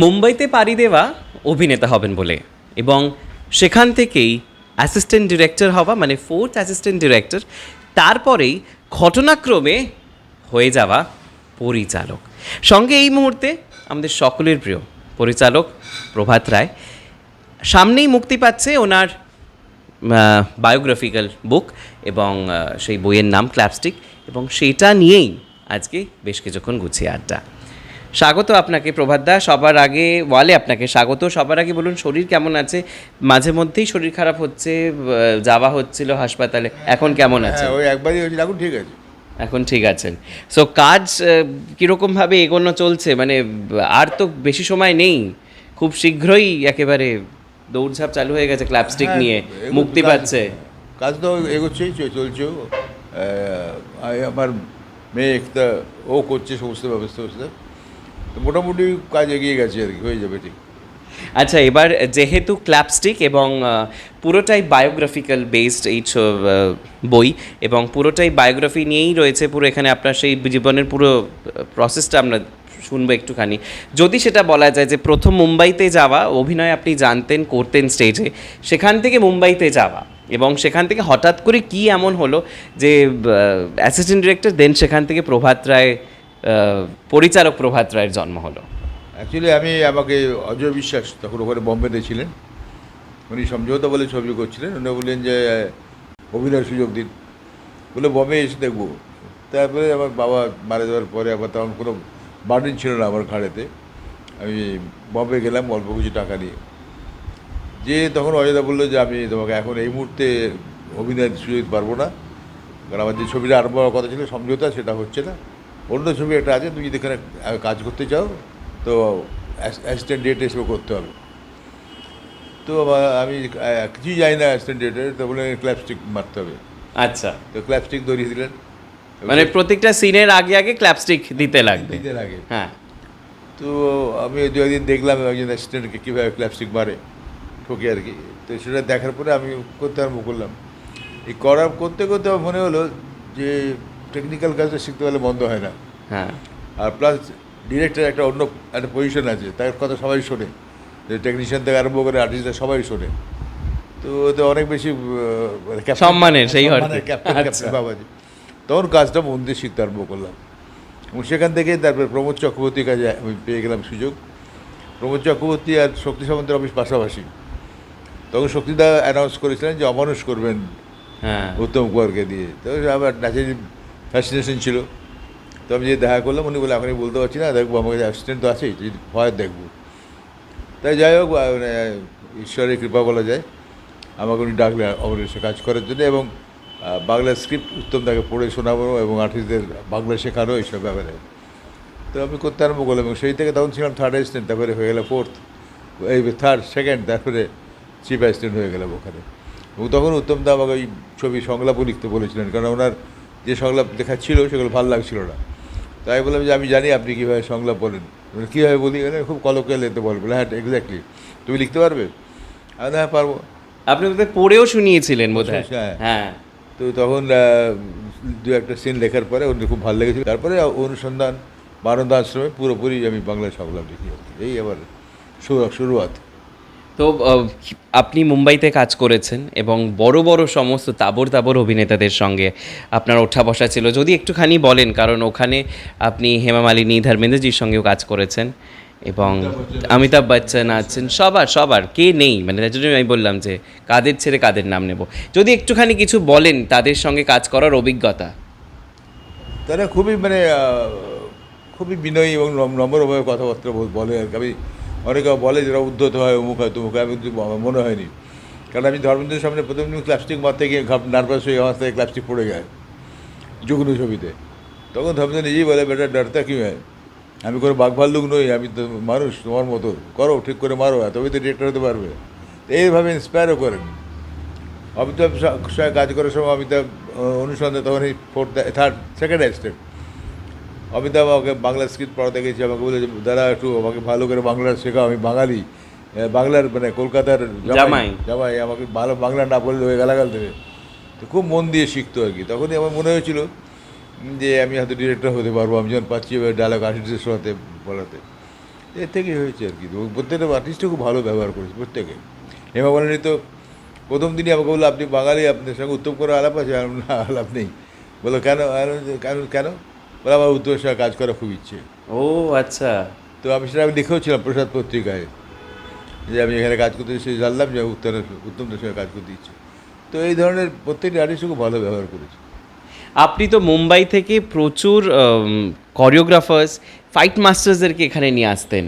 মুম্বাইতে পাড়ি দেওয়া অভিনেতা হবেন বলে এবং সেখান থেকেই অ্যাসিস্ট্যান্ট ডিরেক্টর হওয়া মানে ফোর্থ অ্যাসিস্ট্যান্ট ডিরেক্টর তারপরেই ঘটনাক্রমে হয়ে যাওয়া পরিচালক। সঙ্গে এই মুহূর্তে আমাদের সকলের প্রিয় পরিচালক প্রভাত রায়। সামনেই মুক্তি পাচ্ছে ওনার বায়োগ্রাফিক্যাল বুক এবং সেই বইয়ের নাম ক্ল্যাপস্টিক এবং সেটা নিয়েই আজকে বেশ কিছুক্ষণ গুছিয়ে আড্ডা। স্বাগত আপনাকে প্রভাত দা। সবার আগে ওয়ালে আপনাকে স্বাগত। সবার আগে বলুন শরীর কেমন আছে? মাঝে মধ্যেই শরীর খারাপ হচ্ছে যাওয়া হচ্ছিল হাসপাতালে। এখন কেমন আছে? হ্যাঁ ওই একবারই হয়েছিল এখন ঠিক আছে। এখন ঠিক আছেন সো কাজ কিরকমভাবে এগোনো চলছে? মানে আর তো বেশি সময় নেই। খুব শীঘ্রই একেবারে দৌড়ঝাঁপ চালু হয়ে গেছে ক্ল্যাপস্টিক হ্যাঁ, নিয়ে। মুক্তি পাচ্ছে। কাজ তো এগোচ্ছেই চ- চলছেও আহ, আই- আমার মেয়ে একটা ও করছে সমস্ত ব্যবস্থা ব্যবস্থা তো মোটামুটি কাজ এগিয়ে গেছে আর কি, হয়ে যাবে ঠিক। আচ্ছা এবার যেহেতু ক্ল্যাপস্টিক এবং পুরোটাই বায়োগ্রাফিক্যাল বেসড এই বই এবং পুরোটাই বায়োগ্রাফি নিয়েই রয়েছে পুরো এখানে আপনার সেই জীবনের পুরো প্রসেসটা আমরা শুনব একটুখানি। যদি সেটা বলা যায় যে প্রথম মুম্বাইতে যাওয়া, অভিনয় আপনি জানতেন, করতেন স্টেজে সেখান থেকে মুম্বাইতে যাওয়া এবং সেখান থেকে হঠাৎ করে কি এমন হলো যে অ্যাসিস্ট্যান্ট ডিরেক্টর দেন সেখান থেকে প্রভাত রায় আহ, পরিচালক প্রভাত রায়ের জন্ম হলো। অ্যাকচুয়ালি আমি আমাকে অজয় বিশ্বাস তখন ওখানে বম্বেতে ছিলেন। উনি সমঝোতা বলে ছবি করছিলেন। উনি বললেন যে অভিনয়ের সুযোগ দিন। বলে বম্বে এসে দেখব। তারপরে আমার বাবা মারা যাওয়ার পরে আবার তখন কোনো বার্ডেন ছিল না আমার ঘাড়েতে আমি বম্বে গেলাম অল্প কিছু টাকা নিয়ে। যে তখন অজয়দা বলল যে আমি তোমাকে এখন এই মুহূর্তে অভিনয়ের সুযোগ পারব না। কারণ আমার যে ছবিটা আরম্ভ হওয়ার কথা ছিল সমঝোতা সেটা হচ্ছে না। অন্য ছবি একটা আছে তুমি যদি এখানে কাজ করতে চাও তো অ্যাসিস্ট্যান্ট ডিরেক্টর হিসেবে করতে হবে। তো আমি কিছুই জানি না অ্যাসিস্ট্যান্ট ডিরেক্টর তো বলে ক্ল্যাপস্টিক মারতে হবে। আচ্ছা। তো ক্ল্যাপস্টিক ধরিয়ে দিলেন। মানে প্রত্যেকটা সিনের আগে আগে ক্ল্যাপস্টিক দিতে লাগবে। দিতে লাগে। হ্যাঁ। তো আমি দু একদিন দেখলাম একজন অ্যাসিস্ট্যান্টকে কীভাবে ক্ল্যাপস্টিক মারে ঠকে আর কি। তো সেটা দেখার পরে আমি করতে আরম্ভ করলাম। এই করার করতে করতে আমার মনে হলো যে টেকনিক্যাল কাজটা শিখতে পারলে বন্ধ হয় না। হ্যাঁ। আর প্লাস ডিরেক্টর একটা অন্য একটা পজিশন আছে তার কথা সবাই শোনে। যে টেকনিশিয়ান থেকে আরম্ভ করে আর্টিস্টরা সবাই শোনে। তো ওতে অনেক বেশি মানে সম্মানের সেই আচ্ছা। তখন কাজটা মন দিয়ে শিখতে আরম্ভ করলাম। এবং সেখান থেকে তারপরে প্রমোদ চক্রবর্তীর কাজে আমি পেয়ে গেলাম সুযোগ। প্রমোদ চক্রবর্তী আর শক্তি সামন্তের অফিস পাশাপাশি। তখন শক্তিদা অ্যানাউন্স করেছিলেন যে অমানুষ করবেন হ্যাঁ। উত্তম কুমারকে দিয়ে। তো আমার ন্যাচারালি ফ্যাসিনেশন ছিল। তো আমি যে দেখা করলাম, উনি বলে এখনই বলতে পারছি না, দেখব আমাকে অ্যাক্সিডেন্ট তো আছেই, যদি হয় দেখব। তাই যাই হোক মানে ঈশ্বরের কৃপা বলা যায়। আমাকে উনি ডাকলে অমরেশে কাজ করার জন্য এবং বাংলা স্ক্রিপ্ট উত্তম তাকে পড়ে শোনাবো এবং আর্টিস্টদের বাংলা শেখানো এইসব ব্যাপারে। তো আমি করতে আরম্ভ করলাম এবং সেই থেকে তখন ছিলাম থার্ড অ্যাসিস্ট্যান্ট তারপরে হয়ে গেল ফোর্থ এই থার্ড সেকেন্ড তারপরে চিফ অ্যাসিস্ট্যান্ট হয়ে গেলাম ওখানে। এবং তখন উত্তম দা আমাকে ওই ছবি সংলাপও লিখতে বলেছিলেন, কারণ ওনার যে সংলাপ লেখা ছিল সেগুলো ভালো লাগছিল না। তাই বললাম যে আমি জানি আপনি কীভাবে সংলাপ বলেন। কীভাবে বলি? মানে খুব কলকে লেতে বলবে। হ্যাঁ এক্স্যাক্টলি তুমি লিখতে পারবে? আমি হ্যাঁ পারব। আপনি পড়েও শুনিয়েছিলেন বোধ হ্যাঁ। হ্যাঁ। তো তখন দু একটা সিন লেখার পরে উনি খুব ভালো লেগেছিল। তারপরে অনুসন্ধান বানন্দ আশ্রমে পুরোপুরি আমি বাংলা সংলাপ লিখি। এই আবার শুরু- শুরুয়াত। তো আপনি মুম্বাইতে কাজ করেছেন এবং বড় বড় সমস্ত তাবর তাবর অভিনেতাদের সঙ্গে আপনার ওঠা বসা ছিল। যদি একটুখানি বলেন, কারণ ওখানে আপনি হেমা মালিনী, ধর্মেন্দ্রজির সঙ্গেও কাজ করেছেন এবং অমিতাভ বচ্চন আছেন, সবার সবার, কে নেই? মানে তার জন্য আমি বললাম যে, কাদের ছেড়ে কাদের নাম নেব। যদি একটুখানি কিছু বলেন, তাদের সঙ্গে কাজ করার অভিজ্ঞতা। তারা খুবই মানে খুবই বিনয়ী এবং নম্র- নম্রভাবে কথাবার্তা বলে আর কি। আমি অনেকে বলে যারা উদ্ধত হয়, অমুক হয়, তমুক আমি মনে হয়নি। কারণ আমি ধর্মেন্দ্রের সামনে প্রথম দিন ক্লাস্টিক মারতে গিয়ে নার্ভাস হয়ে আমার থেকে ক্লাস্টিক পড়ে যায়, যুগ্ন ছবিতে। তখন ধর্মেন্দ্র নিজেই বলে, বেটা ডরতা কি হয়? আমি কোনো বাঘ ভাল্লুক নই, আমি তো মানুষ, তোমার মতো। করো, ঠিক করে মারো তবেই তো ডিরেক্টর হতে পারবে। এইভাবে ইন্সপায়ারও করেন। অমিতাভ কাজ করার সময় অমিতাভ, অনুসন্ধান, তখন এই fourth third second assistant Amitabh আমাকে বাংলা স্ক্রিপ্ট পড়াতে গেছি আমাকে বলে যে দাদা একটু আমাকে ভালো করে বাংলা শেখাও আমি বাঙালি। বাংলার মানে কলকাতার জামাই। জামাই। আমাকে ভালো বাংলা না বললে ওই গালাগাল দেবে তো খুব মন দিয়ে শিখতো আর কি। তখনই আমার মনে হয়েছিল যে আমি হয়তো ডিরেক্টর হতে পারব আমি যখন পাচ্ছি এবার ডায়লগ আর্টিস্টের শোনাতে বলাতে। এর থেকেই হয়েছে আর কি। তো প্রত্যেকটা আর্টিস্টও খুব ভালো ব্যবহার করেছে প্রত্যেকে। হেমা মালিনী তো প্রথম দিনই আমাকে বলল আপনি বাঙালি আপনার সঙ্গে উত্তম করে আলাপ আছে? আর না আলাপ নেই। বলল কেন? কেন কেন? বলে আমার সঙ্গে কাজ করার খুব ইচ্ছে। ও আচ্ছা। তো আমি সেটা আমি দেখেও ছিলাম প্রসাদ পত্রিকায় যে আমি এখানে কাজ করতে এসে জানলাম যে উত্তর উত্তমদের সঙ্গে কাজ করতে ইচ্ছে। তো এই ধরনের প্রত্যেকটি আর্টিস্ট খুব ভালো ব্যবহার করেছে। আপনি তো মুম্বাই থেকে প্রচুর কোরিওগ্রাফার্স ফাইট মাস্টার্সদেরকে এখানে নিয়ে আসতেন।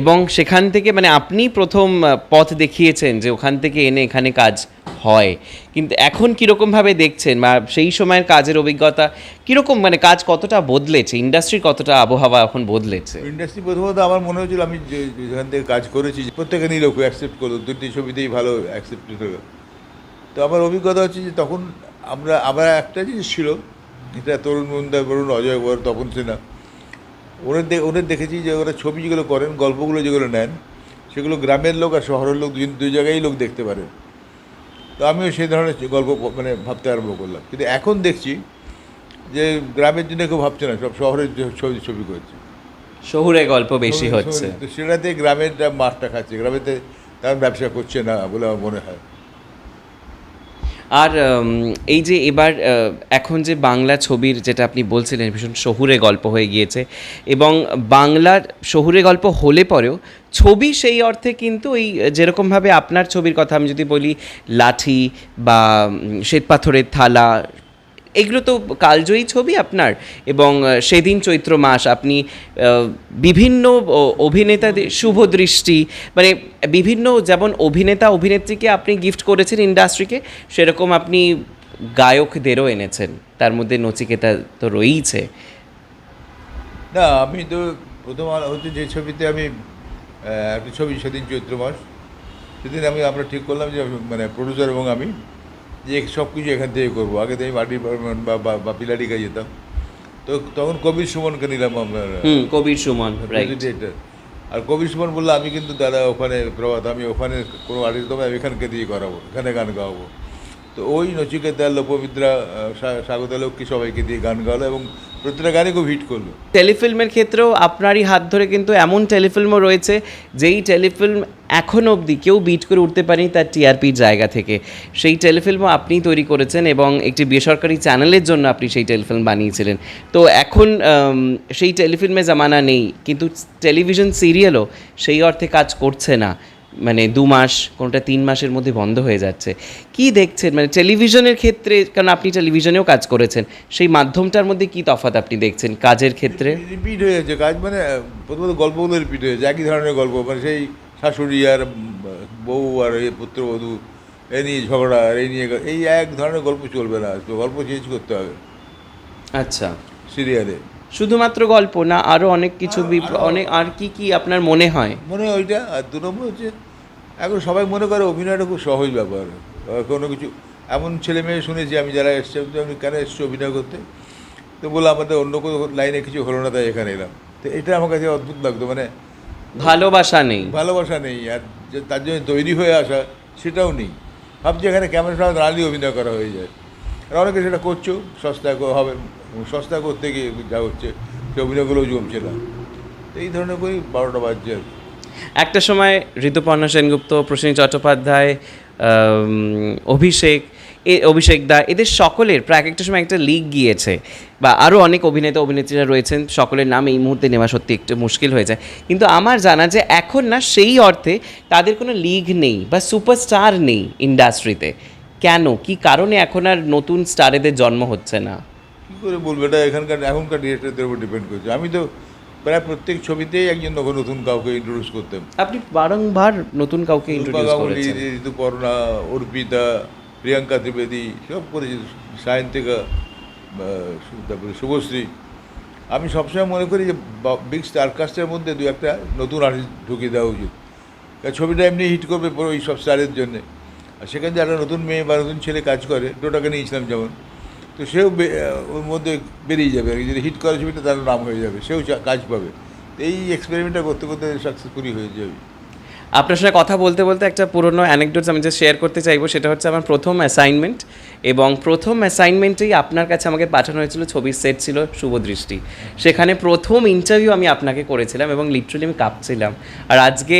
এবং সেখান থেকে মানে আপনি প্রথম পথ দেখিয়েছেন যে ওখান থেকে এনে এখানে কাজ হয়। কিন্তু এখন কীরকমভাবে দেখছেন বা সেই সময়ের কাজের অভিজ্ঞতা কীরকম মানে কাজ কতটা বদলেছে ইন্ডাস্ট্রির কতটা আবহাওয়া এখন বদলেছে? ইন্ডাস্ট্রি প্রথমত আমার মনে হয়েছিল আমি যেখান থেকে কাজ করেছি প্রত্যেকে নিয়ে লোক অ্যাকসেপ্ট করল দুটি ছবিতেই ভালো অ্যাকসেপ্টেড হলো। তো আমার অভিজ্ঞতা হচ্ছে যে তখন আমরা আমরা একটা জিনিস ছিল, এটা তরুণ মন্দা বলুন, অজয় বর তপন সিনহা, ওদের দে- ওদের দেখেছি যে ওরা ছবি যেগুলো করেন, গল্পগুলো যেগুলো নেন, সেগুলো গ্রামের লোক আর শহরের লোক দুই জায়গায় লোক দেখতে পারে। তো আমিও সেই ধরনের গল্প মানে ভাবতে আরম্ভ করলাম। কিন্তু এখন দেখছি যে গ্রামের জন্য কেউ ভাবছে না সব শহরের ছবি ছবি করছে। শহুরে গল্প বেশি হচ্ছে। তো সেটাতে গ্রামের মাঠটা খাচ্ছে গ্রামেতে তার ব্যবসা করছে না বলে আমার মনে হয়। আর এই যে এবার এখন যে বাংলা ছবির যেটা আপনি বলছিলেন, ভীষণ শহুরে গল্প হয়ে গিয়েছে এবং বাংলার শহুরে গল্প হলে পরেও ছবি সেই অর্থে কিন্তু ওই যেরকমভাবে আপনার ছবির কথা আমি যদি বলি, লাঠি বা শ্বেতপাথরের থালা এগুলো তো কালজয়ী ছবি আপনার এবং সেদিন চৈত্র মাস আপনি বিভিন্ন অভিনেতাদের শুভ দৃষ্টি মানে বিভিন্ন যেমন অভিনেতা, অভিনেত্রীকে আপনি গিফট করেছেন ইন্ডাস্ট্রিকে সেরকম আপনি গায়কদেরও এনেছেন। তার মধ্যে নচিকেতা তো রয়েইছে। না, আমি তো প্রথম হচ্ছে যে ছবিতে আমি একটা ছবি সেদিন চৈত্র মাস, সেদিন আমি আমরা ঠিক করলাম যে মানে প্রডিউসার এবং আমি যে সব কিছু এখান থেকে করব। আগে তো আমি মাটির বা পিলারি গাই যেতাম। তো তখন কবির সুমনকে নিলাম আমরা কবির সুমন আর কবির সুমন বলল আমি কিন্তু দাদা ওখানে প্রভাত আমি ওখানে কোনো আর্টিস্ট দেবো আমি এখানকে দিয়ে করাবো এখানে গান গাওয়াবো। তো ওই নচিকেতা স্বা- স্বাগতা লক্ষ্মী সবাইকে দিয়ে গান গাওয়ালো এবং প্রতিটা গানই খুব হিট করল। টেলিফিল্মের ক্ষেত্রেও আপনারই হাত ধরে কিন্তু এমন টেলিফিল্মও রয়েছে, যেই টেলিফিল্ম এখন অবধি কেউ বিট করে উঠতে পারেনি তার টিআরপির জায়গা থেকে। সেই টেলিফিল্মও আপনিই তৈরি করেছেন এবং একটি বেসরকারি চ্যানেলের জন্য আপনি সেই টেলিফিল্ম বানিয়েছিলেন। তো এখন সেই টেলিফিল্মে জামানা নেই, কিন্তু টেলিভিশন সিরিয়ালও সেই অর্থে কাজ করছে না। মানে দু মাস কোনটা তিন মাসের মধ্যে বন্ধ হয়ে যাচ্ছে। কি দেখছেন? মানে টেলিভিশনের ক্ষেত্রে কারণ আপনি টেলিভিশনেও কাজ করেছেন সেই মাধ্যমটার মধ্যে কি তফাৎ আপনি দেখছেন কাজের ক্ষেত্রে? রিপিট হয়ে যাচ্ছে কাজ মানে প্রথমত গল্পগুলো রিপিট হয়ে যাচ্ছে একই ধরনের গল্প মানে সেই শাশুড়ি আর বউ আর এই পুত্রবধূ এ নিয়ে ঝগড়া আর এই নিয়ে এই এক ধরনের গল্প চলবে না গল্প চেঞ্জ করতে হবে। আচ্ছা। সিরিয়ালে। শুধুমাত্র গল্প না আরও অনেক কিছু অনেক আর কি কি আপনার মনে হয়? মনে হয় ওইটা আর দু নম্বর হচ্ছে এখন সবাই মনে করে অভিনয়টা খুব সহজ ব্যাপার। কোনো কিছু এমন ছেলে মেয়ে শুনেছি আমি যারা এসছে আমি কেন এসছো অভিনয় করতে? তো বলল আমাদের অন্য কোনো লাইনে কিছু হলো না তাই এখানে এলাম। তো এটা আমার কাছে অদ্ভুত লাগতো মানে ভালোবাসা নেই। ভালোবাসা নেই আর যে তার জন্য তৈরি হয়ে আসা সেটাও নেই। ভাবছি এখানে ক্যামেরার সামনে দাঁড়ালেই অভিনয় করা হয়ে যায়। আর অনেকে সেটা করছ সস্তা হবে সস্তা করতে গিয়ে যা হচ্ছে, সে অভিনয়গুলোও জমছে না। তো এই ধরনের করেই বারোটা বাজছে। একটা সময় ঋতুপর্ণা সেনগুপ্ত প্রসেন চট্টোপাধ্যায় অভিষেক, এ, অভিষেক দা, এদের সকলের প্রায় এক একটা সময় একটা লিগ গিয়েছে। বা আরও অনেক অভিনেতা, অভিনেত্রীরা রয়েছেন, সকলের নাম এই মুহূর্তে নেওয়া সত্যি একটু মুশকিল হয়ে যায়। কিন্তু আমার জানা যে এখন না, সেই অর্থে তাদের কোনো লিগ নেই বা সুপারস্টার নেই ইন্ডাস্ট্রিতে কেন? কি কারণে এখন আর নতুন স্টারেদের জন্ম হচ্ছে না? কী করে বলব? এটা এখানকার এখনকার ডিরেক্টরদের উপর ডিপেন্ড করছে। আমি তো প্রায় প্রত্যেক ছবিতেই একজন নতুন নতুন কাউকে ইন্ট্রোডিউস করতাম। আপনি বারংবার নতুন কাউকে রূপা ইন্ট্রোডিউস করেছেন। ঋতুপর্ণা অর্পিতা প্রিয়াঙ্কা ত্রিবেদী সব করেছি। সায়ন্তিকা তারপরে শুভশ্রী। আমি সবসময় মনে করি যে বিগ স্টার কাস্টের মধ্যে দু একটা নতুন আর্টিস্ট ঢুকিয়ে দেওয়া উচিত। ছবিটা এমনি হিট করবে পুরো ওই সব স্টারের জন্যে। আর সেখানে যে একটা নতুন মেয়ে বা নতুন ছেলে কাজ করে টোটাকে নিয়েছিলাম যেমন। তো সেও ওর মধ্যে বেরিয়ে যাবে। আর যদি হিট করে ছবিটা তার নাম হয়ে যাবে। সেও কাজ পাবে। এই এক্সপেরিমেন্টটা করতে করতে সাকসেসফুলি হয়ে যাবে। আপনার সাথে কথা বলতে বলতে একটা পুরনো অ্যানেকডোটস আমি যে শেয়ার করতে চাইব। সেটা হচ্ছে আমার প্রথম অ্যাসাইনমেন্ট এবং প্রথম অ্যাসাইনমেন্টেই আপনার কাছে আমাকে পাঠানো হয়েছিল। ছবির সেট ছিল শুভদৃষ্টি সেখানে প্রথম ইন্টারভিউ আমি আপনাকে করেছিলাম এবং লিটারালি আমি কাঁপছিলাম। আর আজকে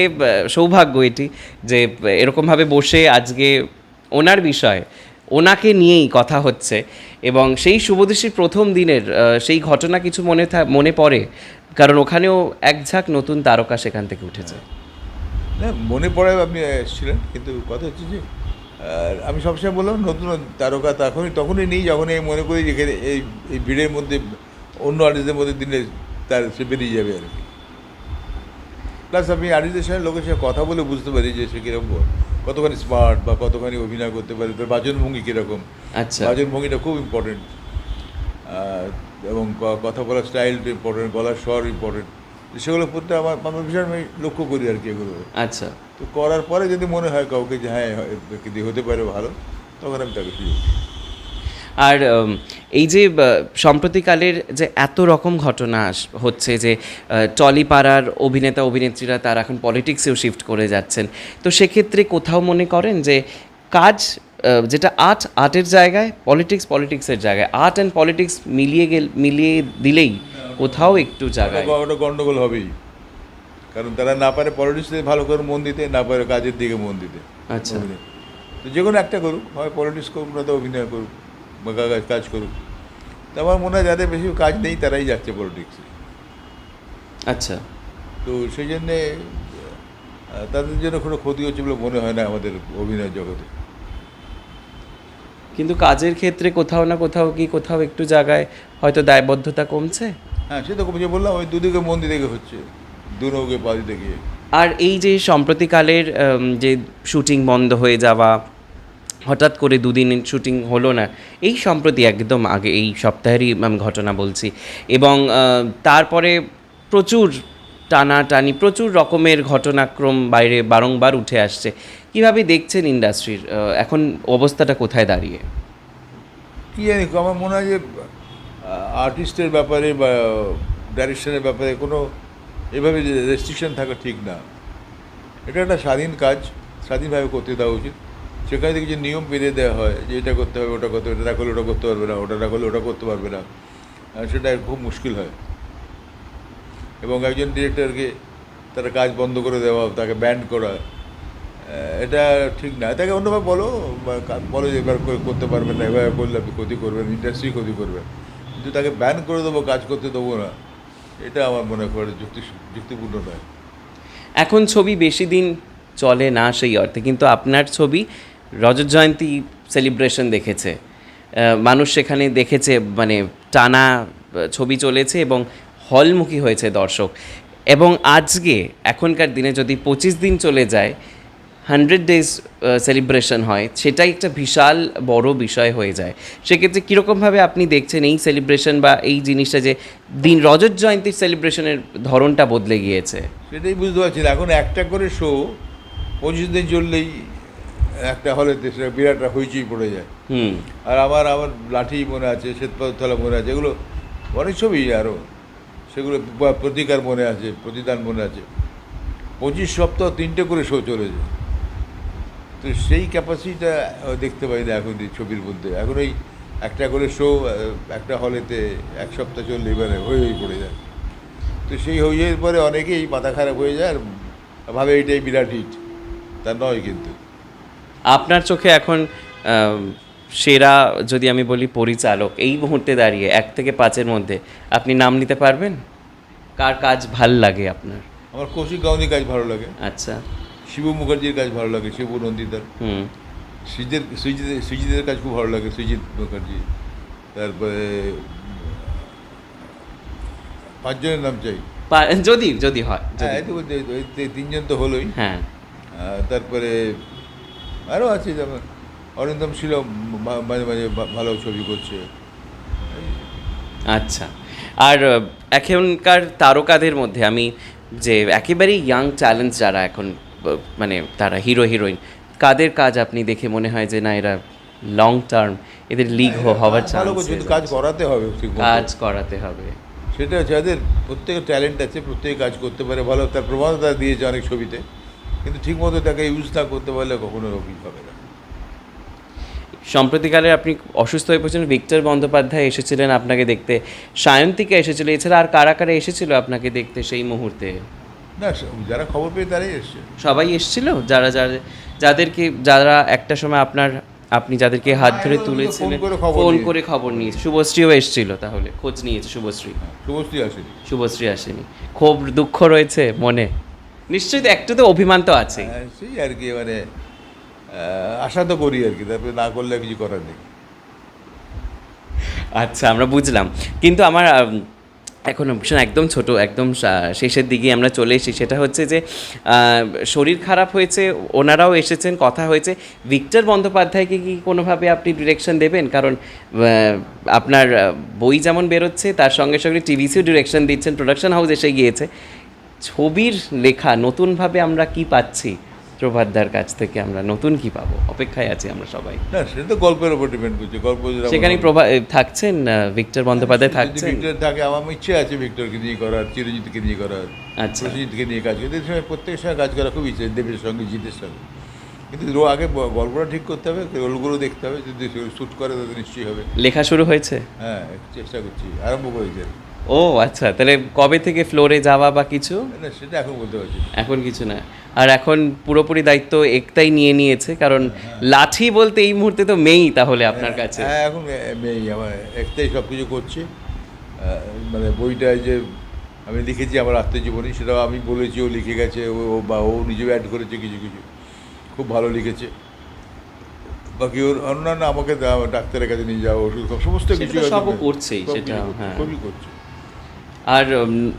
সৌভাগ্য এটি যে এরকমভাবে বসে আজকে ওনার বিষয় ওনাকে নিয়েই কথা হচ্ছে এবং সেই শুভদৃষ্টির প্রথম দিনের সেই ঘটনা কিছু মনে মনে পড়ে, কারণ ওখানেও এক ঝাঁক নতুন তারকা সেখান থেকে উঠেছে। না, মনে পড়ে আপনি এসেছিলেন, কিন্তু কথা হচ্ছে যে আমি সবসময় বললাম, নতুন তারকা তখনই তখনই নেই, যখনই আমি মনে করি যে এই এই ভিড়ের মধ্যে, অন্য আর্টিস্টদের মধ্যে দিলে তার সে বেরিয়ে যাবে আর কি। প্লাস আমি আর্টিস্টদের সঙ্গে লোকের সঙ্গে কথা বলে বুঝতে পারি যে সে কীরকম কতখানি স্মার্ট বা কতখানি অভিনয় করতে পারে তার বাচনভঙ্গি কীরকম আচ্ছা বাচনভঙ্গিটা খুব ইম্পর্টেন্ট এবং কথা বলার স্টাইলটা ইম্পর্টেন্ট গলার স্বর ইম্পর্টেন্ট সেগুলো প্রত্যেক আমার আমার ভীষণ আমি লক্ষ্য করি আর কি এগুলো আচ্ছা তো করার পরে যদি মনে হয় কাউকে যে হ্যাঁ হয়- হতে পারে ভালো তখন আমি তাকে সুযোগ দিই। আর এই যে সম্প্রতিকালের যে এত রকম ঘটনা হচ্ছে যে টলিপাড়ার অভিনেতা অভিনেত্রীরা তারা এখন পলিটিক্সেও শিফট করে যাচ্ছেন। তো সেক্ষেত্রে কোথাও মনে করেন যে কাজ যেটা আর্ট আর্টের জায়গায় পলিটিক্স পলিটিক্সের জায়গায় আর্ট অ্যান্ড পলিটিক্স মিলিয়ে গেল মিলিয়ে দিলেই কোথাও একটু জায়গায় গন্ডগোল হবেই। কারণ তারা না পারে পলিটিক্সে ভালো করে মন দিতে না পারে কাজের দিকে মন দিতে। আচ্ছা। তো যে কোনো একটা করুক হয় পলিটিক্স করুক না তো অভিনয় করুক। কাজ করুক তো আমার মনে হয় যাদের বেশি কাজ নেই তারাই যাচ্ছে পলিটিক্সে আচ্ছা তো সেই জন্যে তাদের জন্য কোনো ক্ষতি হচ্ছে বলে মনে হয় না আমাদের অভিনয় জগতে কিন্তু কাজের ক্ষেত্রে কোথাও না কোথাও কি কোথাও একটু জায়গায় হয়তো দায়বদ্ধতা কমছে হ্যাঁ সে তো কমছে বললাম ওই দুদিকে মন দিতে গিয়ে হচ্ছে দু নৌকে পা দিতে গিয়ে আর এই যে সম্প্রতিকালের যে শুটিং বন্ধ হয়ে যাওয়া হঠাৎ করে দুদিন শুটিং হলো না। এই সম্প্রতি একদম আগে এই সপ্তাহেরই আমি ঘটনা বলছি। এবং তারপরে প্রচুর টানাটানি, প্রচুর রকমের ঘটনাক্রম বাইরে বারংবার উঠে আসছে। কীভাবে দেখছেন ইন্ডাস্ট্রির এখন অবস্থাটা কোথায় দাঁড়িয়ে? কী জানি, আমার মনে হয় যে আর্টিস্টের ব্যাপারে বা, ডাইরেকশনের ব্যাপারে কোনো এভাবে রেস্ট্রিকশন থাকা ঠিক না। এটা একটা স্বাধীন কাজ, স্বাধীনভাবে করতে দেওয়া উচিত। সেখানে কিছু নিয়ম বেঁধে দেওয়া হয় যে এটা করতে হবে, ওটা করতে হবে, এটা করলে ওটা করতে পারবে না, ওটা না করলে ওটা করতে পারবে না। সেটা খুব মুশকিল হয়। এবং একজন ডিরেক্টরকে তার কাজ বন্ধ করে দেওয়া, তাকে ব্যান্ড করা এটা ঠিক না। তাকে অন্যভাবে বলো বলো যে এবার করতে পারবেন না এবার করলে আপনি ক্ষতি করবেন ইন্ডাস্ট্রি ক্ষতি করবেন কিন্তু তাকে ব্যান করে দেবো, কাজ করতে দেবো না, এটা আমার মনে করে যুক্তি, যুক্তিপূর্ণ নয়। এখন ছবি বেশি দিন চলে না সেই অর্থে, কিন্তু আপনার ছবি রজত জয়ন্তী সেলিব্রেশন দেখেছে। মানুষ সেখানে দেখেছে মানে টানা ছবি চলেছে এবং হলমুখী হয়েছে দর্শক। এবং আজকে এখনকার দিনে যদি পঁচিশ দিন চলে যায় হান্ড্রেড ডেজ সেলিব্রেশন হয়, সেটাই একটা বিশাল বড় বিষয় হয়ে যায়। সেক্ষেত্রে কীরকমভাবে আপনি দেখছেন এই সেলিব্রেশন বা এই জিনিসটা যে দিন রজত জয়ন্তীর সেলিব্রেশনের ধরনটা বদলে গিয়েছে? সেটাই বুঝতে পারছি এখন একটা করে শো পঁচিশ দিন চললেই একটা হলেতে সেটা বিরাট হইচই পড়ে যায়। হুম। আর আমার আমার লাঠি মনে আছে শ্বেতপাথলা মনে আছে এগুলো অনেক ছবি আরও সেগুলো প্রতিকার মনে আছে প্রতিদান মনে আছে। পঁচিশ সপ্তাহ তিনটে করে শো চলেছে। তো সেই ক্যাপাসিটিটা দেখতে পাই না এখন এই ছবির মধ্যে। এখন ওই একটা করে শো একটা হলেতে এক সপ্তাহ চললে এবারে হয়ে হয়ে পড়ে যায়। তো সেই হয়ে পরে অনেকেই মাথা খারাপ হয়ে যায় আর ভাবে এইটাই বিরাট হিট তা নয় কিন্তু। আপনার চোখে এখন সেরা যদি আমি বলি পরিচালক এই মুহূর্তে দাঁড়িয়ে এক থেকে পাঁচের মধ্যে আপনি নাম নিতে পারবেন? কার কাজ ভালো লাগে আপনার? আমার কৌশিক গাউনি কাজ ভালো লাগে। আচ্ছা। শিবু মুখার্জির কাজ ভালো লাগে শিবু নন্দিতার। হুম। সৃজিতের সৃজিতের সৃজিতের কাজ খুব ভালো লাগে সৃজিত মুখার্জি। তারপরে পাঁচজনের নাম চাই। যদি যদি হয়। হ্যাঁ তিনজন তো হলোই। হ্যাঁ। তারপরে আরও আছে যেমন অরিন্দম ছিল মাঝে মাঝে ভালো ছবি করছে। আচ্ছা। আর এখনকার তারকাদের মধ্যে আমি যে একেবারেই ইয়াং চ্যালেঞ্জ যারা এখন মানে তারা হিরো হিরোইন কাদের কাজ আপনি দেখে মনে হয় যে না এরা লং টার্ম এদের লিগ হওয়ার কিন্তু কাজ করাতে হবে কাজ করাতে হবে। সেটা হচ্ছে যাদের প্রত্যেকের ট্যালেন্ট আছে প্রত্যেকে কাজ করতে পারে ভালো তার প্রবণতা দিয়েছে অনেক ছবিতে। কিন্তু ঠিকমতো তাকে ইউজ না করতে পারলে কখনো রোগী হবে না। সম্প্রতিকালে আপনি অসুস্থ হয়ে পড়েছেন ভিক্টর বন্দ্যোপাধ্যায় এসেছিলেন আপনাকে দেখতে। সায়ন্তিকা এসেছিল এছাড়া আর কারা কারা এসেছিল আপনাকে দেখতে সেই মুহূর্তে? না যারা খবর পেয়ে তারাই এসছে। সবাই এসেছিল? যারা যারা যাদেরকে যারা একটা সময় আপনার আপনি যাদেরকে হাত ধরে হ্যাঁ, তুলেছিলেন ফোন করে খবর ফোন করে খবর নিয়েছে। শুভশ্রীও এসেছিল তাহলে খোঁজ নিয়েছে শুভশ্রী। শুভশ্রী আসেনি। শুভশ্রী আসেনি। খুব দুঃখ রয়েছে মনে। নিশ্চয়ই তো একটু তো অভিমান তো আছে হ্যাঁ, সেই আর কি মানে আশা তো করি আর কি তারপরে না করলে কিছু করার নেই। আচ্ছা আমরা বুঝলাম। কিন্তু আমার এখন ভীষণ একদম ছোট একদম শেষের দিকে আমরা চলে এসেছি। সেটা হচ্ছে যে শরীর খারাপ হয়েছে ওনারাও এসেছেন কথা হয়েছে। ভিক্টর বন্দ্যোপাধ্যায়কে কি কোনোভাবে আপনি ডিরেকশন দেবেন? কারণ আপনার বই যেমন বেরোচ্ছে তার সঙ্গে সঙ্গে টিভিসিও ডিরেকশন দিচ্ছেন প্রোডাকশন হাউস এসে গিয়েছে। ছবির লেখা নতুনভাবে আমরা কি পাচ্ছি? প্রভাতদার কাছ থেকে আমরা নতুন কি পাবো? অপেক্ষায় আছি আমরা সবাই। না সেটা তো গল্পের উপর ডিপেন্ড করছে। গল্প সেখানে প্রভা থাকছেন ভিক্টর বন্দ্যোপাধ্যায় যদি থাকছেন। ভিক্টর থাকে আমার ইচ্ছে আছে ভিক্টরকে নিয়ে করার চিরজিৎকে নিয়ে করার আচ্ছা। প্রসেনজিৎকে নিয়ে কাজ করতে সঙ্গে প্রত্যেকের সঙ্গে কাজ করা খুব ইচ্ছে দেবের সঙ্গে জিতের সঙ্গে। কিন্তু রো আগে গল্পটা ঠিক করতে হবে রোলগুলো দেখতে হবে যদি শ্যুট করে তাদের নিশ্চয়ই হবে। লেখা শুরু হয়েছে? হ্যাঁ চেষ্টা করছি আরম্ভ করেছি। ও আচ্ছা তাহলে কবে থেকে ফ্লোরে যাওয়া বা কিছু? না সেটা এখন বলতে পারছি না। এখন কিছু না। আর এখন পুরোপুরি দায়িত্ব একটাই নিয়ে নিয়েছে কারণ লাঠি বলতে এই মুহূর্তে তো মেয়েই তাহলে আপনার কাছে। হ্যাঁ এখন মেয়ে আমার একটাই সব কিছু করছে। আহ, মানে বইটা যে আমি লিখেছি আমার আত্মজীবনী সেটাও আমি বলেছি ও লিখে গেছে ও ও- বা ও নিজেও অ্যাড করেছে কিছু কিছু। খুব ভালো লিখেছে। বাকি ওর অন্যান্য আমাকে দা- ডাক্তারের কাছে নিয়ে যাওয়া ওষুধ খাওয়া, সমস্ত সেটা কিছু তো একদম- করছেই, সব সেটা, কিছু- হ্যাঁ। সবই করছে। আর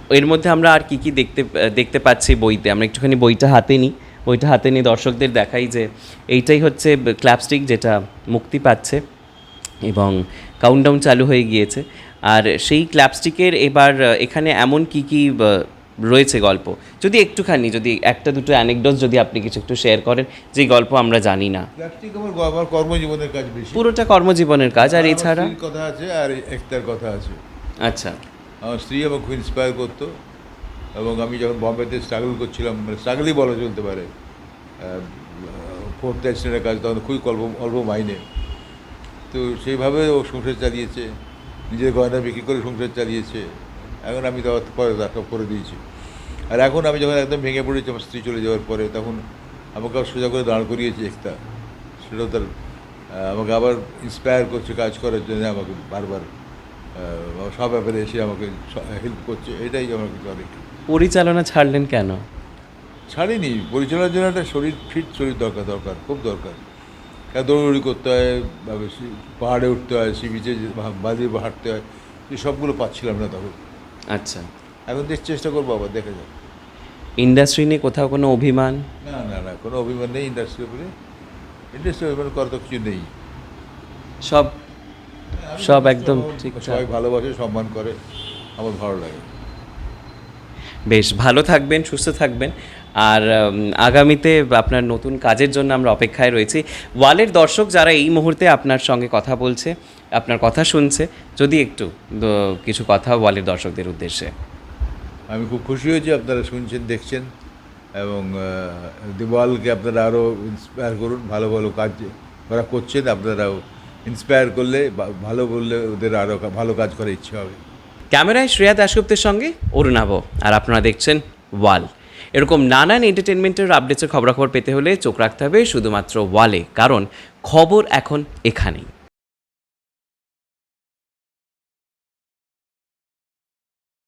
এর মধ্যে আমরা আর কি কি দেখতে দেখতে পাচ্ছি বইতে? আমরা একটুখানি বইটা হাতে নিই। বইটা হাতে নিয়ে দর্শকদের দেখাই যে এইটাই হচ্ছে ক্ল্যাপস্টিক যেটা মুক্তি পাচ্ছে এবং কাউন্টডাউন চালু হয়ে গিয়েছে। আর সেই ক্ল্যাপস্টিকের এবার এখানে এমন কি কি রয়েছে গল্প? যদি একটুখানি যদি একটা দুটো অ্যানেকডোজ যদি আপনি কিছু একটু শেয়ার করেন যে গল্প আমরা জানি না। আমার কর্মজীবনের কাজ পুরোটা কর্মজীবনের কাজ আর এছাড়া? কথা আছে আর একটার কথা আছে। আচ্ছা। আমার স্ত্রী আমাকে খুব ইন্সপায়ার করতো। এবং আমি যখন বম্বেতে স্ট্রাগল করছিলাম মানে স্ট্রাগলই বলা চলতে পারে ফোর্থ অ্যাক্সিডেন্টের কাজ, তখন খুবই অল্প অল্প মাইনে। তো সেইভাবে ও সংসার চালিয়েছে, নিজের গয়না বিক্রি করে সংসার চালিয়েছে। এখন আমি তো পরে সব করে দিয়েছি। আর এখন আমি যখন একদম ভেঙে পড়েছি, আমার স্ত্রী চলে যাওয়ার পরে, তখন আমাকে সোজা করে দাঁড় করিয়েছে একটা। সেটাও তার আমাকে আবার ইন্সপায়ার করছে কাজ করার জন্য আমাকে বারবার। সব ব্যাপারে এসে আমাকে হেল্প করছে এটাই আমার কিছু অনেক পরিচালনা ছাড়লেন কেন? ছাড়িনি পরিচালনার জন্য একটা শরীর ফিট শরীর দরকার দরকার খুব দরকার। হ্যাঁ দৌড়াদৌড়ি করতে হয় পাহাড়ে উঠতে হয় সি বিচে বালিয়ে হাঁটতে হয় এই সবগুলো পাচ্ছিলাম না তখন। আচ্ছা। এখন দেখ চেষ্টা করব আবার দেখা যাক। ইন্ডাস্ট্রি নিয়ে কোথাও কোনো অভিমান? না না না কোনো অভিমান নেই ইন্ডাস্ট্রির উপরে। ইন্ডাস্ট্রি অভিমান করার তো কিছু নেই। সব সব একদম ঠিকঠাক সবাই ভালোবাসে সম্মান করে। আমার ভালো লাগে। বেশ ভালো থাকবেন সুস্থ থাকবেন। আর আগামীতে আপনার নতুন কাজের জন্য আমরা অপেক্ষায় রয়েছি। ওয়ালের দর্শক যারা এই মুহূর্তে আপনার সঙ্গে কথা বলছে আপনার কথা শুনছে যদি একটু কিছু কথা ওয়ালের দর্শকদের উদ্দেশ্যে। আমি খুব খুশি হয়েছি আপনারা শুনছেন দেখছেন। এবং দেওয়ালকে আপনারা আরও ইন্সপায়ার করুন ভালো ভালো কাজ ওরা করছেন আপনারাও ইন্সপায়ার করলে ভালো বললে ওদের আরও ভালো কাজ করার ইচ্ছে হবে। ক্যামেরায় শ্রেয়া দাশগুপ্তের সঙ্গে অরুণাভ আর আপনারা দেখছেন ওয়াল। এরকম নানান এন্টারটেনমেন্টের আপডেটসের খবরাখবর পেতে হলে চোখ রাখতে হবে শুধুমাত্র ওয়ালে। কারণ খবর এখন এখানেই।